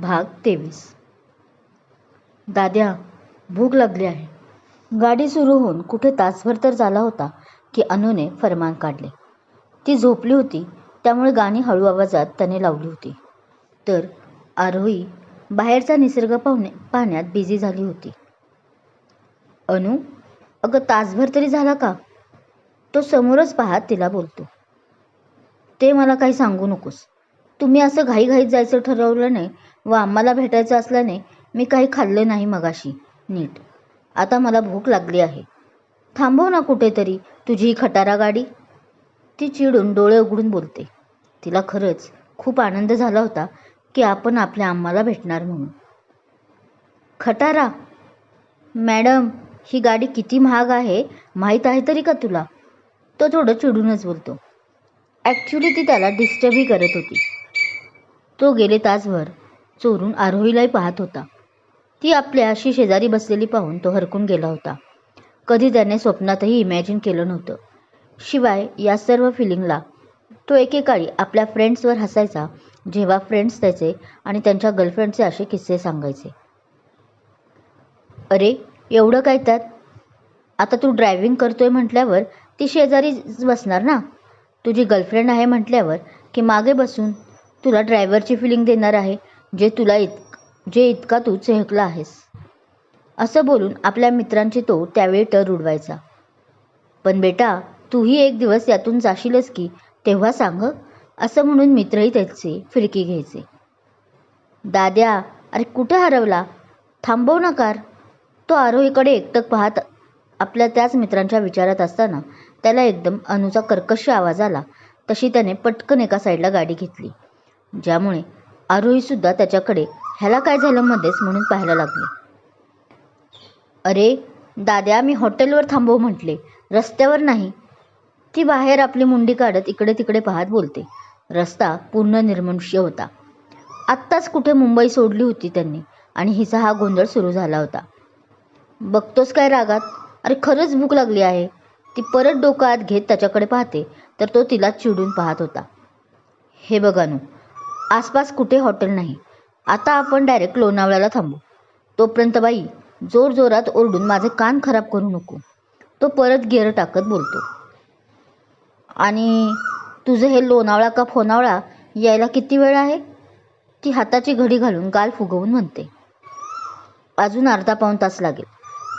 भाग तेवीस. दाद्या भूक लागली आहे. गाडी सुरू होऊन कुठे तासभर तर झाला होता की अनुने फरमान काढले. ती झोपली होती त्यामुळे गाणी हळू आवाजात त्याने लावली होती. तर आरोही बाहेरचा निसर्ग पाहुणे पाहण्यात बिझी झाली होती. अनु अगं तासभर तरी झाला का? तो समोरच पाहत तिला बोलतो. ते मला काही सांगू नकोस. तुम्ही असं घाईघाईत जायचं ठरवलं नाही व आम्हाला भेटायचं असल्याने मी काही खाल्लं नाही मगाशी. नीट. आता मला भूक लागली आहे. थांबव ना कुठेतरी तुझी खटारा गाडी. ती चिडून डोळे उघडून बोलते. तिला खरंच खूप आनंद झाला होता की आपण आपल्या आम्हाला भेटणार म्हणून. खटारा मॅडम ही गाडी किती महाग आहे माहीत आहे तरी का तुला? तो थोडं चिडूनच बोलतो. ॲक्च्युली ती त्याला डिस्टर्बही करत होती. तो गेले तासभर चोरून आरोहीलाही पाहत होता. ती आपल्या अशी शेजारी बसलेली पाहून तो हरकून गेला होता. कधी त्याने स्वप्नातही इमॅजिन केलं नव्हतं. शिवाय या सर्व फिलिंगला तो एकेकाळी आपल्या फ्रेंड्सवर हसायचा जेव्हा फ्रेंड्स त्याचे आणि त्यांच्या गर्लफ्रेंडचे असे किस्से सांगायचे. अरे एवढं काय त्यात? आता तू ड्रायव्हिंग करतोय म्हटल्यावर ती शेजारीच बसणार ना? तुझी गर्लफ्रेंड आहे म्हटल्यावर की मागे बसून तुला ड्रायव्हरची फिलिंग देणार आहे? जे तुला इत जे इतका तू चेहकला आहेस. असं बोलून आपल्या मित्रांची तो त्यावेळी टर उडवायचा. पण बेटा तूही एक दिवस यातून जाशीलच की तेव्हा सांग असं म्हणून मित्रही त्याचे फिरकी घ्यायचे. दाद्या अरे कुठे हरवला? थांबव ना कार. तो आरोहीकडे एकटक पाहत आपल्या त्याच मित्रांच्या विचारात असताना त्याला एकदम अनुचा कर्कश आवाज आला. तशी त्याने पटकन एका साईडला गाडी घेतली. ज्यामुळे आरोहीसुद्धा त्याच्याकडे ह्याला काय झालं मध्येच? म्हणून पाहायला लागले. अरे दाद्या मी हॉटेलवर थांबव म्हटले. रस्त्यावर नाही. ती बाहेर आपली मुंडी काढत इकडे तिकडे पाहत बोलते. रस्ता पूर्ण निर्मनुष्य होता. आत्ताच कुठे मुंबई सोडली होती त्यांनी आणि हिचा हा गोंधळ सुरू झाला होता. बघतोस काय रागात? अरे खरंच भूक लागली आहे. ती परत डोकं आत घेत त्याच्याकडे पाहते तर तो तिला चिडून पाहत होता. हे बघा नू आसपास कुठे हॉटेल नाही. आता आपण डायरेक्ट लोणावळ्याला थांबू. तोपर्यंत बाई जोर जोरात ओरडून माझे कान खराब करू नको. तो परत गेअर टाकत बोलतो. आणि तुझं हे लोणावळा का फोनावळा यायला किती वेळ आहे? ती हाताची घडी घालून गाल फुगवून म्हणते. अजून अर्धा पाऊण तास लागेल.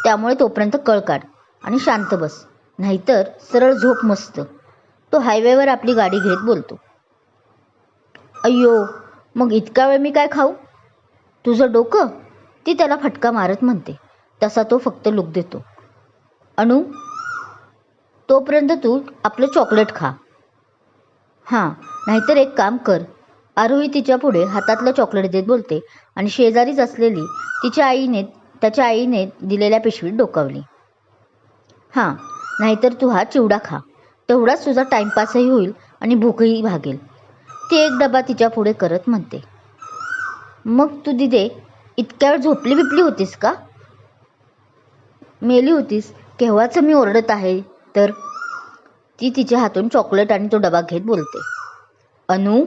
त्यामुळे तोपर्यंत कळ काढ आणि शांत बस. नाहीतर सरळ झोप मस्त. तो हायवेवर आपली गाडी घेत बोलतो. अय्यो मग इतका वेळ मी काय खाऊ? तुझं डोकं? ती त्याला फटका मारत म्हणते. तसा तो फक्त लुक देतो. अणू तोपर्यंत तू आपलं चॉकलेट खा. हां नाहीतर एक काम कर. आरोही तिच्या पुढे हातातलं चॉकलेट देत बोलते आणि शेजारीच असलेली तिच्या आईने त्याच्या आईने दिलेल्या पिशवीत डोकावली. हां नाहीतर तू हा चिवडा खा. तेवढाच तुझा टाईमपासही होईल आणि भूकही भागेल. ती एक डबा तिच्या पुढे करत म्हणते. मग तू दिदे इतक्या वेळ झोपली बिपली होतीस का? मेली होतीस. केव्हाच मी ओरडत आहे? तर ती तिच्या हातून चॉकलेट आणि तो डबा घेत बोलते. अनु?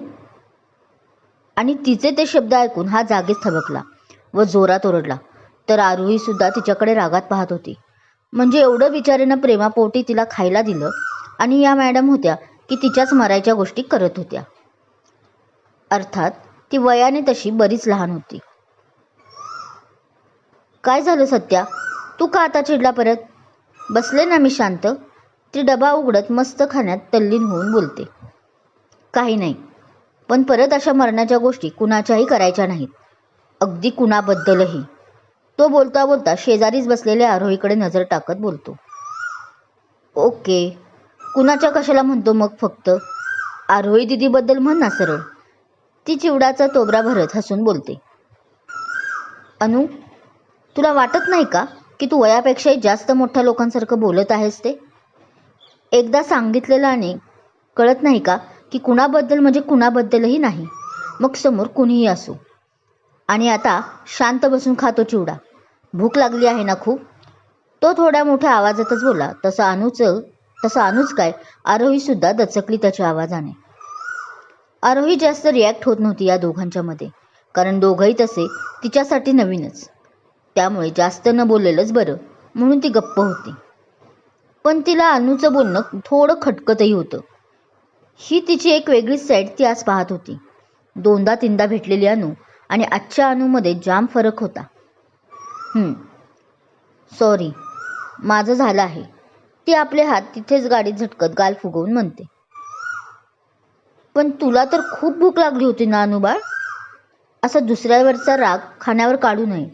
आणि तिचे ते शब्द ऐकून हा जागीच थबकला व जोरात ओरडला. तर आरुही सुद्धा तिच्याकडे रागात पाहत होती. म्हणजे एवढं विचारेनं प्रेमापोटी तिला खायला दिलं आणि या मॅडम होत्या की तिच्याच मरायच्या गोष्टी करत होत्या. अर्थात ती वयाने तशी बरीच लहान होती. काय झालं सत्या? तू का आता चिडला परत? बसले ना मी शांत. ती डबा उघडत मस्त खाण्यात तल्लीन होऊन बोलते. काही नाही. पण परत अशा मरणाच्या गोष्टी कुणाच्याही करायच्या नाहीत. अगदी कुणाबद्दलही. तो बोलता बोलता शेजारीच बसलेल्या आरोहीकडे नजर टाकत बोलतो. ओके. कुणाच्या कशाला म्हणतो मग फक्त? आरोही दिदीबद्दल म्हण ना सरळ. ती चिवडाचा तोबरा भरत हसून बोलते. अनु तुला वाटत नाही का की तू वयापेक्षाही जास्त मोठ्या लोकांसारखं बोलत आहेस ते? एकदा सांगितलेलं आणि कळत नाही का की कुणाबद्दल म्हणजे कुणाबद्दलही नाही. मग समोर कुणीही असो. आणि आता शांत बसून खातो चिवडा. भूक लागली आहे ना खूप? तो थोड्या मोठ्या आवाजातच बोला तसं अनुचं तसं अनुच काय? आरोहीसुद्धा दचकली त्याच्या आवाजाने. आरोही जास्त रिॲक्ट होत नव्हती या दोघांच्या मध्ये. कारण दोघंही तसे तिच्यासाठी नवीनच. त्यामुळे जास्त न बोललेलंच बरं म्हणून ती गप्प होती. पण तिला अनूचं बोलणं थोडं खटकतही होतं. ही तिची एक वेगळीच साईड ती आज पाहत होती. दोनदा तीनदा भेटलेली अनु आणि आजच्या अनूमध्ये जाम फरक होता. सॉरी माझं झालं आहे. ती आपले हात तिथेच गाडीत झटकत गाल फुगवून म्हणते. पण तुला तर खूप भूक लागली होती ना अनुबाळ? असा दुसऱ्यावरचा राग खाण्यावर काढू नये.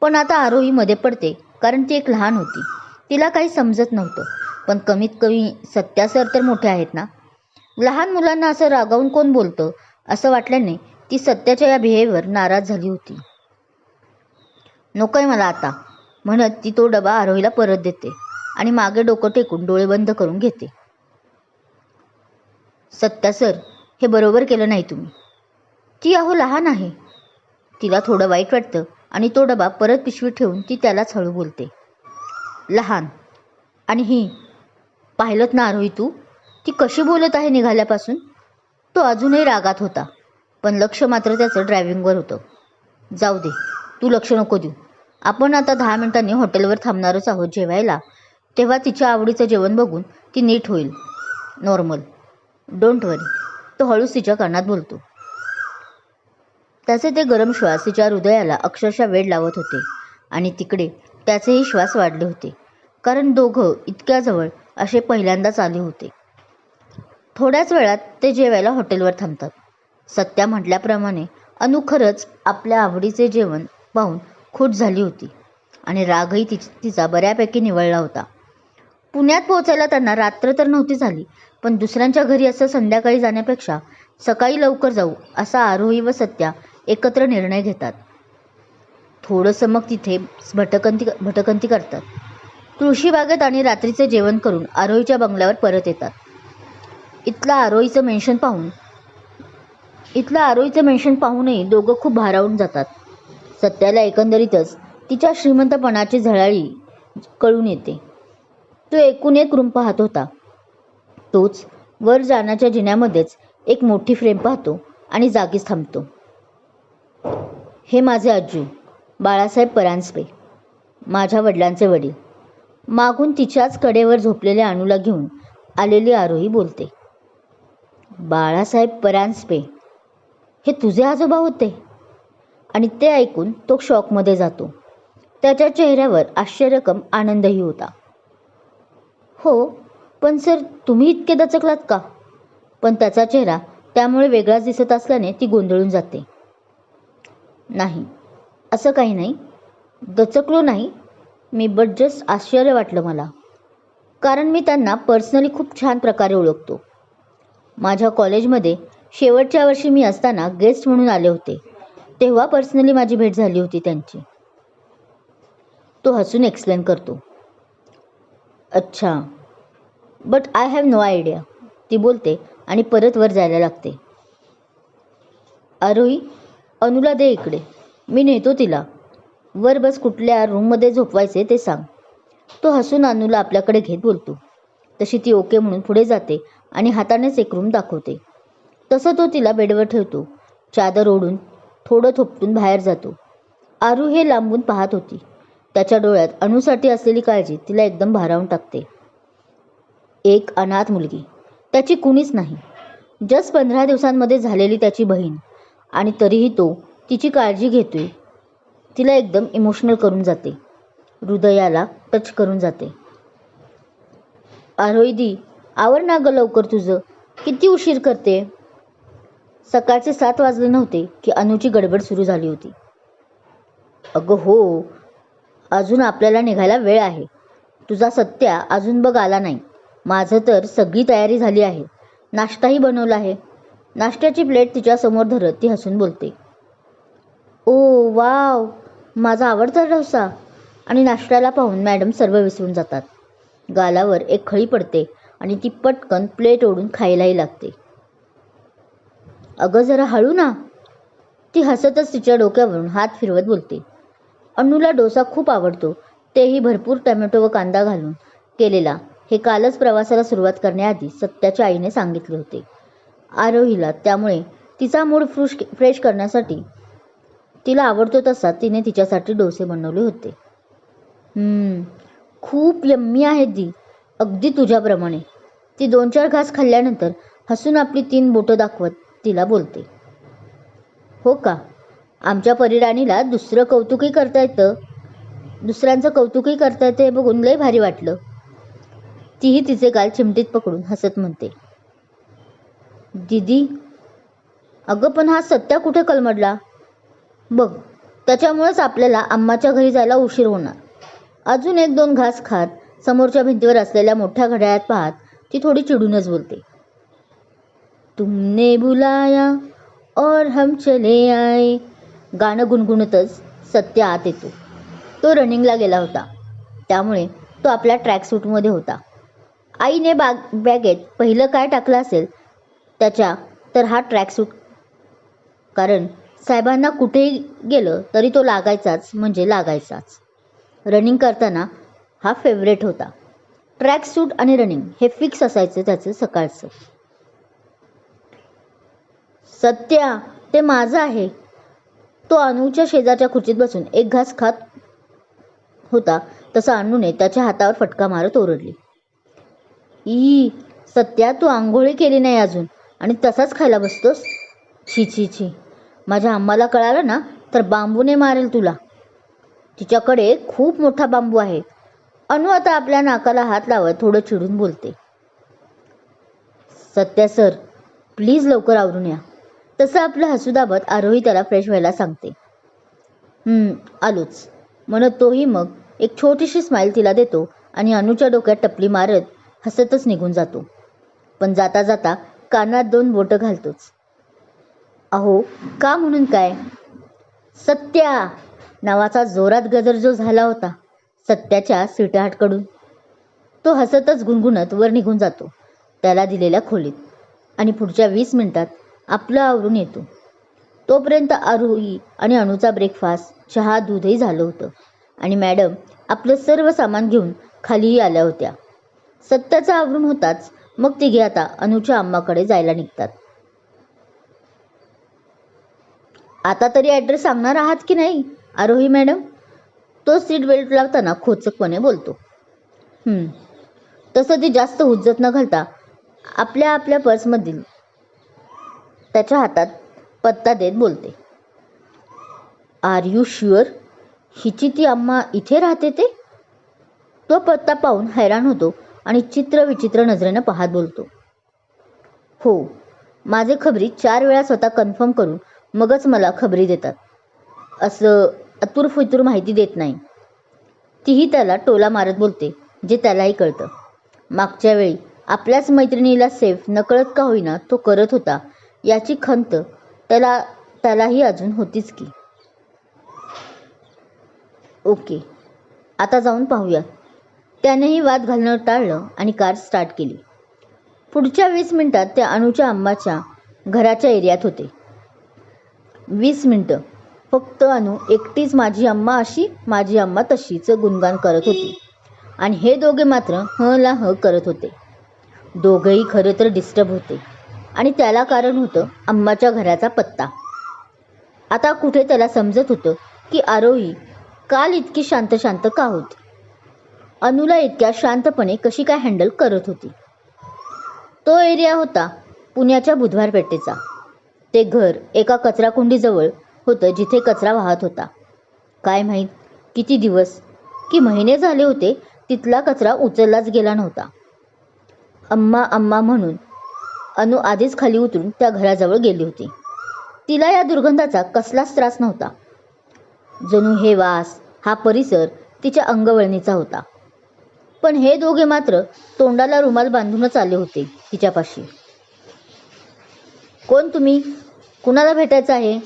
पण आता आरोही मध्ये पडते कारण ती एक लहान होती. तिला काही समजत नव्हतं पण कमीत कमी सत्या सर तर मोठे आहेत ना? लहान मुलांना असं रागावून कोण बोलतं? असं वाटल्याने ती सत्याच्या या बिहेवर नाराज झाली होती. नकोय मला आता म्हणत ती तो डबा आरोहीला परत देते आणि मागे डोकं टेकून डोळे बंद करून घेते. सत्या सर हे बरोबर केलं नाही तुम्ही. ती अहो लहान आहे. तिला थोडं वाईट वाटतं आणि तो डबा परत पिशवी ठेवून ती त्यालाच हळू बोलते. लहान. आणि ही पाहिलंत ना आरोही तू? ती कशी बोलत आहे निघाल्यापासून? तो अजूनही रागात होता पण लक्ष मात्र त्याचं ड्रायव्हिंगवर होतं. जाऊ दे तू लक्ष नको देऊ. आपण आता दहा मिनिटांनी हॉटेलवर थांबणारच आहोत जेवायला. तेव्हा तिच्या आवडीचं जेवण बघून ती नीट होईल. नॉर्मल. Don't worry. तो हळूच तिच्या कानात बोलतो. त्याचे ते गरम श्वास तिच्या हृदयाला अक्षरशः वेड लावत होते आणि तिकडे त्याचेही श्वास वाढले होते. कारण दोघं इतक्या जवळ असे पहिल्यांदाच आले होते. थोड्याच वेळात ते जेवायला हॉटेलवर थांबतात. सत्या म्हटल्याप्रमाणे अनु खरंच आपल्या आवडीचे जेवण पाहून खुश झाली होती आणि रागही तिच तिचा बऱ्यापैकी निवळला होता. पुण्यात पोहोचायला त्यांना रात्र तर नव्हती झाली पण दुसऱ्यांच्या घरी असं संध्याकाळी जाण्यापेक्षा सकाळी लवकर जाऊ असा आरोही व सत्या एकत्र निर्णय घेतात. थोडंसं मग तिथे भटकंती भटकंती करतात. तुळशीबागेत आणि रात्रीचे जेवण करून आरोहीच्या बंगल्यावर परत येतात. इथलं आरोहीचं मेन्शन पाहून इथलं आरोहीचं मेन्शन पाहूनही दोघं खूप भारावून जातात. सत्याला एकंदरीतच तिच्या श्रीमंतपणाची झळाळी कळून येते. तो एकूण एक रूम पाहत होता. तोच वर जाण्याच्या जिन्यामध्येच एक मोठी फ्रेम पाहतो आणि जागीच थांबतो. हे माझे आजू बाळासाहेब परांजपे माझ्या वडिलांचे वडील. मागून तिच्याच कडेवर झोपलेल्या अणूला घेऊन आलेली आरोही बोलते. बाळासाहेब परांजपे हे तुझे आजोबा होते आणि ते ऐकून तो शॉकमध्ये जातो. त्याच्या चेहऱ्यावर आश्चर्यकम आनंदही होता. हो पण सर तुम्ही इतके दचकलात का? पण त्याचा चेहरा त्यामुळे वेगळाच दिसत असल्याने ती गोंधळून जाते. नाही असं काही नाही. दचकलो नाही. मी बट जस्ट आश्चर्य वाटलं मला. कारण मी त्यांना पर्सनली खूप छान प्रकारे ओळखतो. माझ्या कॉलेजमध्ये शेवटच्या वर्षी मी असताना गेस्ट म्हणून आले होते. तेव्हा पर्सनली माझी भेट झाली होती त्यांची. तो हसून एक्सप्लेन करतो. अच्छा but I have no idea ती बोलते आणि परत वर जायला लागते. आरोही अनुला दे इकडे. मी नेतो तिला. वर बस कुठल्या रूममध्ये झोपवायचे ते सांग. तो हसून अनुला आपल्याकडे घेत बोलतो. तशी ती ओके म्हणून पुढे जाते आणि हातानेच एक रूम दाखवते. तसं तो तिला बेडवर ठेवतो. चादर ओढून थोडं थोपटून बाहेर जातो. आरू हे लांबून पाहत होती. त्याच्या डोळ्यात अणूसाठी असलेली काळजी तिला एकदम भारावून टाकते. एक अनाथ मुलगी. त्याची कुणीच नाही. जस्ट पंधरा दिवसांमध्ये झालेली त्याची बहीण. आणि तरीही तो तिची काळजी घेतोय. तिला एकदम इमोशनल करून जाते. हृदयाला टच करून जाते. आरोईदी दी आवर ना गं लवकर तुझं. किती उशीर करते? सकाळचे सात वाजले नव्हते की अनुची गडबड सुरू झाली होती. अगं हो अजून आपल्याला निघायला वेळ आहे. तुझा सत्या अजून बघ आला नाही. माझं तर सगळी तयारी झाली आहे. नाश्ताही बनवला आहे. नाश्त्याची प्लेट तिच्यासमोर धरत ती हसून बोलते. Oh wow! माझा आवडता डोसा! आणि नाश्त्याला पाहून मॅडम सर्व विसरून जातात. गालावर एक खळी पडते आणि ती पटकन प्लेट ओढून खायलाही लागते. अगं जरा हळू ना! ती हसतच तिच्या डोक्यावरून हात फिरवत बोलते. अन्नूला डोसा खूप आवडतो. तेही भरपूर टमॅटो व कांदा घालून केलेला. हे कालच प्रवासाला सुरुवात करण्याआधी सत्याच्या आईने सांगितले होते. आरोहीला त्यामुळे तिचा मूड फ्रुश फ्रेश करण्यासाठी तिला आवडतो तसा तिने तिच्यासाठी डोसे बनवले होते. खूप यम्मी आहे दी अगदी तुझ्याप्रमाणे. ती दोन चार घास खाल्ल्यानंतर हसून आपली तीन बोटं दाखवत तिला बोलते. हो का? आमच्या परिराणीला दुसरं कौतुकही करता येतं दुसऱ्यांचं कौतुकही करता येतं हे बघून लय भारी वाटलं. तीही तिचे गाल चिमटीत पकडून हसत म्हणते. दीदी अगं पण हा सत्या कुठे कलमडला? बघ त्याच्यामुळेच आपल्याला अम्माच्या घरी जायला उशीर होणार. अजून एक दोन घास खात समोरच्या भिंतीवर असलेल्या मोठ्या घड्याळात पाहत ती थोडी चिडूनच बोलते. तुमने बुलाया और हम चले आए. गाणं गुणगुणतच सत्य आत येतो. तो रनिंगला गेला होता. त्यामुळे तो आपल्या ट्रॅक सूटमध्ये होता. आईने बाग बॅगेत पहिलं काय टाकलं असेल? त्याच्या तर हा ट्रॅक सूट कारण साहेबांना कुठेही गेलं तरी तो लागायचाच म्हणजे लागायचाच. रनिंग करताना हा फेवरेट होता. ट्रॅक सूट आणि रनिंग हे फिक्स असायचं त्याचं सकाळचं. सत्या ते माझं आहे. तो अनुच्या शेजारच्या खुर्चीत बसून एक घास खात होता तसा अनुने त्याच्या हातावर फटका मारत ओरडली. ई सत्या तू आंघोळी केली नाही अजून. आणि तसाच खायला बसतोस? छी छी छी माझ्या आम्हाला कळालं ना तर बांबूने मारेल तुला. तिच्याकडे खूप मोठा बांबू आहे. अनु आता आपल्या नाकाला हात लावत थोडं चिडून बोलते. सत्या सर प्लीज लवकर आवरून या. तसं आपलं हसू दाबत आरोही त्याला फ्रेश व्हायला सांगते. आलोच. म्हणत तोही मग एक छोटीशी स्माईल तिला देतो आणि अनुच्या डोक्यात टपली मारत हसतच निघून जातो. पण जाता जाता कानात दोन बोटं घालतोच. अहो का म्हणून काय? सत्या! नावाचा जोरात गजर जो झाला होता सत्याच्या सिटाहाटकडून तो हसतच गुणगुणत वर निघून जातो त्याला दिलेल्या खोलीत. आणि पुढच्या वीस मिनिटात आपलं आवरून येतो. तोपर्यंत आरोही आणि अणूचा ब्रेकफास्ट चहा दूधही झालं होतं. आणि मॅडम आपलं सर्व सामान घेऊन खालीही आल्या होत्या. सत्याचं आवरून होताच. मग तिघे आता अनुच्या अम्माकडे जायला निघतात. आता तरी ॲड्रेस सांगणार आहात की नाही आरोही मॅडम? तो सीट बेल्ट लावताना खोचकपणे बोलतो. तसं ती जास्त हुज्जत न घालता आपल्या आपल्या पर्समधील त्याच्या हातात पत्ता देत बोलते. आर यू शुअर हिची ती अम्मा इथे राहते ते? तो पत्ता पाहून हैराण होतो. आणि चित्र विचित्र नजरेनं पाहत बोलतो. हो माझे खबरी चार वेळा स्वतः कन्फर्म करून मगच मला खबरी देतात. असं अतुर फुतूर माहिती देत नाही. तीही त्याला टोला मारत बोलते जे त्यालाही कळतं. मागच्या वेळी आपल्याच मैत्रिणीला सेफ नकळत का होईना तो करत होता याची खंत त्याला त्यालाही अजून होतीच की. ओके आता जाऊन पाहूया. त्यानेही वाद घालणं टाळलं आणि कार स्टार्ट केली. पुढच्या वीस मिनिटात ते अनुच्या अम्माच्या घराच्या एरियात होते. वीस मिनटं. फक्त अनु एकटीच माझी अम्मा अशी माझी अम्मा तशीचं गुणगान करत होती. आणि हे दोघे मात्र ह ला ह करत होते. दोघंही खरं तर डिस्टर्ब होते. आणि त्याला कारण होतं अम्माच्या घराचा पत्ता. आता कुठे त्याला समजत होतं की आरोही काल इतकी शांत शांत का होती? अनुला इतक्या शांतपणे कशी काय हँडल करत होती. तो एरिया होता पुण्याच्या बुधवार पेठेचा ते घर एका कचराकुंडीजवळ होतं जिथे कचरा वाहत होता. काय माहीत किती दिवस की महिने झाले होते तिथला कचरा उचललाच गेला नव्हता. अम्मा अम्मा म्हणून अनु आधीच खाली उतरून त्या घराजवळ गेली होती. तिला या दुर्गंधाचा कसलाच त्रास नव्हता. जणू हे वास हा परिसर तिच्या अंगवळणीचा होता. पण हे दोघे मात्र तोंडाला रुमाल बांधूनच आले होते तिच्यापाशी. कोण तुम्ही? कुणाला भेटायचं आहे?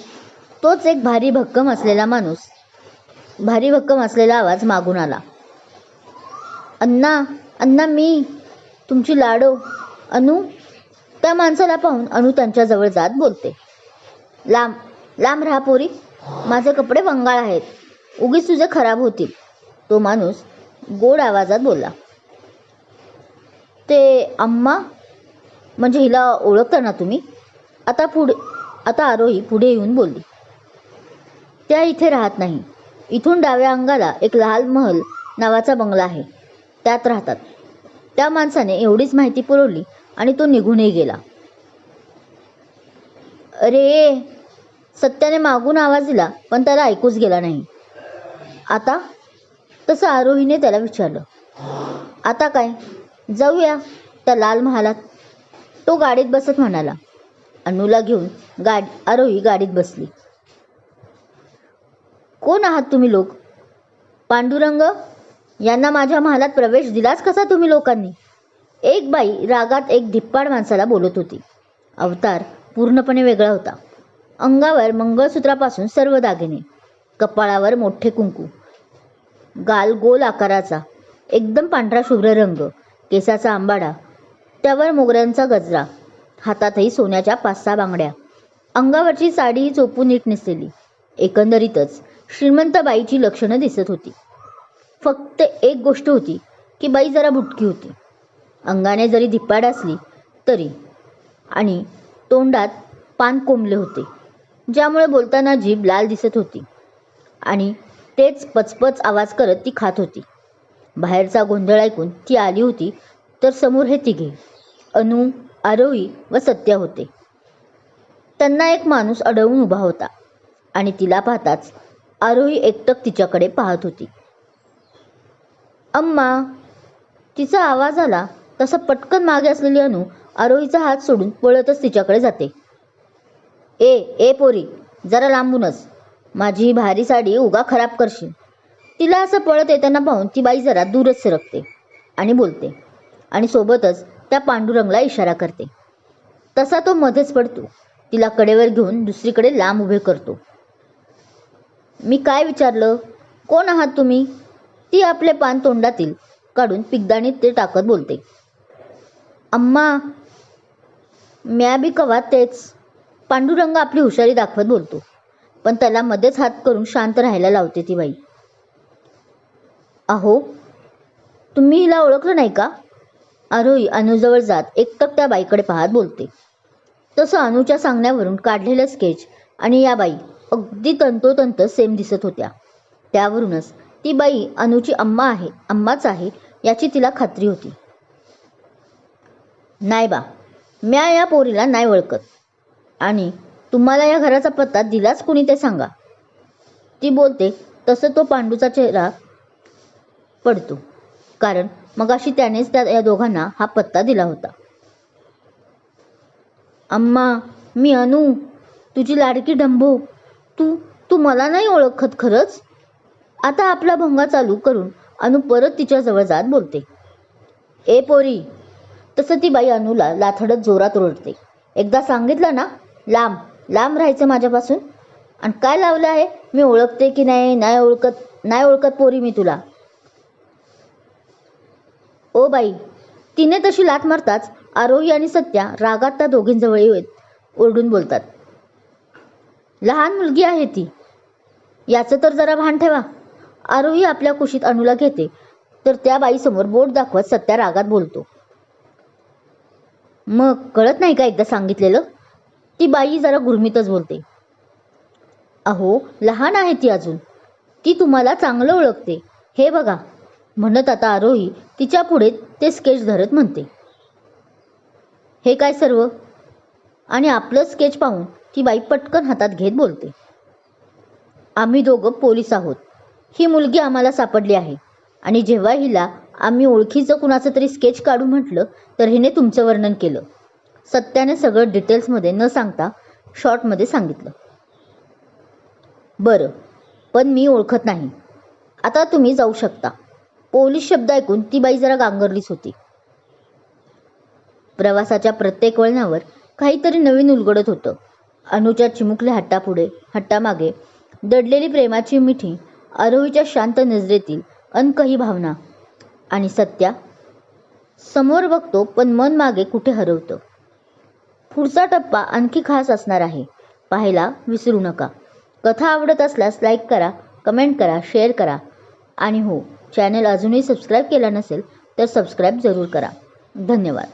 तोच एक भारी भक्कम असलेला माणूस. भारी भक्कम असलेला आवाज मागून आला. अण्णा अण्णा मी तुमची लाडो. अनु त्या माणसाला पाहून अनु त्यांच्याजवळ जात बोलते. लांब लांब राहा पोरी. माझे कपडे वंगाळ आहेत. उगीच तुझे खराब होतील. तो माणूस गोड आवाजात बोलला. ते अम्मा म्हणजे हिला ओळखता ना तुम्ही? आता पुढे आता आरोही पुढे येऊन बोलली. त्या इथे राहत नाही. इथून डाव्या अंगाला एक लाल महल नावाचा बंगला आहे. त्यात राहतात. त्या माणसाने एवढीच माहिती पुरवली आणि तो निघूनही गेला. अरे सत्याने मागून आवाज दिला पण त्याला ऐकूच गेला नाही. आता तसं आरोहीने त्याला विचारलं. आता काय? जाऊया त्या लाल महालात. तो गाडीत बसत म्हणाला. अनुला घेऊन गाड आरोही गाडीत बसली. कोण आहात तुम्ही लोक? पांडुरंग? यांना माझ्या महालात प्रवेश दिलाच कसा तुम्ही लोकांनी? एक बाई रागात एक धिप्पाड माणसाला बोलत होती. अवतार पूर्णपणे वेगळा होता. अंगावर मंगळसूत्रापासून सर्व दागिने कपाळावर मोठे कुंकू गाल गोल आकाराचा एकदम पांढरा शुभ्र रंग केसाचा आंबाडा त्यावर मोगऱ्यांचा गजरा हातातही सोन्याच्या पाच सहा बांगड्या. अंगावरची साडीही चोपून नीट नेसलेली. एकंदरीतच श्रीमंत बाईची लक्षणं दिसत होती. फक्त एक गोष्ट होती की बाई जरा भुटकी होती. अंगाने जरी धिप्पाड असली तरी. आणि तोंडात पान कोंबले होते ज्यामुळे बोलताना जीभ लाल दिसत होती. आणि तेच पचपच आवाज करत ती खात होती. बाहेरचा गोंधळ ऐकून ती आली होती तर समोर हे तिघे अनु आरोही व सत्या होते. त्यांना एक माणूस अडवून उभा होता आणि तिला पाहताच आरोही एकटक तिच्याकडे पाहत होती. अम्मा तिचा आवाज आला तसा पटकन मागे असलेली अनु आरोहीचा हात सोडून पळतच तिच्याकडे जाते. ए ए पोरी जरा लांबूनच. माझी ही भारी साडी उगा खराब करशील. तिला असं पळत येताना पाहून ती बाई जरा दूरच सरकते आणि बोलते आणि सोबतच त्या पांडुरंगला इशारा करते. तसा तो मध्येच पडतो. तिला कडेवर घेऊन दुसरीकडे लांब उभे करतो. मी काय विचारलं? कोण आहात तुम्ही? ती आपले पान तोंडातील काढून पिगदाणीत ते टाकत बोलते. अम्मा म्या बी कवा तेच. पांडुरंग आपली हुशारी दाखवत बोलतो. पण त्याला मध्येच हात करून शांत राहायला लावते ती बाई. अहो तुम्ही हिला ओळखलं नाही का? आरोही अनुजवळ जात एकटक त्या बाईकडे पाहत बोलते. तसं अनुच्या सांगण्यावरून काढलेलं स्केच आणि या बाई अगदी तंतोतंत सेम दिसत होत्या. त्यावरूनच ती बाई अनुची अम्मा आहे अम्माच आहे याची तिला खात्री होती. नाही बा म्या या पोरीला नाही ओळखत. आणि तुम्हाला या घराचा पत्ता दिलाच कुणी ते सांगा. ती बोलते तसं तो पांडूचा चेहरा पडतो. कारण मगाशी त्यानेच त्या या दोघांना हा पत्ता दिला होता. अम्मा मी अनु तुझी लाडकी डंभो तू तू मला नाही ओळखत खरंच? आता आपला भोंगा चालू करून अनु परत तिच्या जवळ जात बोलते. ए पोरी तसं ती बाई अनुला लाथडत जोरात ओरडते. एकदा सांगितलं ना लांब. लांब राहायचं माझ्यापासून? आणि काय लावलं आहे? मी ओळखते की नाही? नाही ओळखत नाही ओळखत पोरी मी तुला. ओ बाई तिने तशी लात मारताच आरोही आणि सत्या रागात त्या दोघींजवळ येत ओरडून बोलतात. लहान मुलगी आहे ती. याचं तर जरा भान ठेवा. आरोही आपल्या कुशीत अणूला घेते तर त्या बाईसमोर बोट दाखवत सत्या रागात बोलतो. मग कळत नाही का एकदा सांगितलेलं? ती बाई जरा गुरमीतच बोलते. अहो लहान आहे ती अजून. ती तुम्हाला चांगलं ओळखते. हे बघा म्हणत आता आरोही तिच्या पुढे ते स्केच धरत म्हणते. हे काय सर्व? आणि आपलं स्केच पाहून ती बाई पटकन हातात घेत बोलते. आम्ही दोघं पोलीस आहोत. ही मुलगी आम्हाला सापडली आहे. आणि जेव्हा हिला आम्ही ओळखीचं कुणाचं तरी स्केच काढू म्हटलं तर हिने तुमचं वर्णन केलं. सत्याने सगळं डिटेल्समध्ये न सांगता शॉर्टमध्ये सांगितलं. बरं पण मी ओळखत नाही. आता तुम्ही जाऊ शकता. पोलीस शब्द ऐकून ती बाई जरा गांगरलीच होती. प्रवासाच्या प्रत्येक वळणावर काहीतरी नवीन उलगडत होतं. अनुच्या चिमुकल्या हट्टापुढे हट्टामागे दडलेली प्रेमाची मिठी आरोहीच्या शांत नजरेतील अनकही भावना आणि सत्या. समोर बघतो पण मन मागे कुठे हरवतं. पुढचा टप्पा आणखी खास असणार आहे. पाहायला विसरू नका. कथा आवडत असल्यास लाईक करा कमेंट करा शेअर करा. आणि हो चॅनल अजूनही सबस्क्राईब केला नसेल तर सबस्क्राईब जरूर करा. धन्यवाद.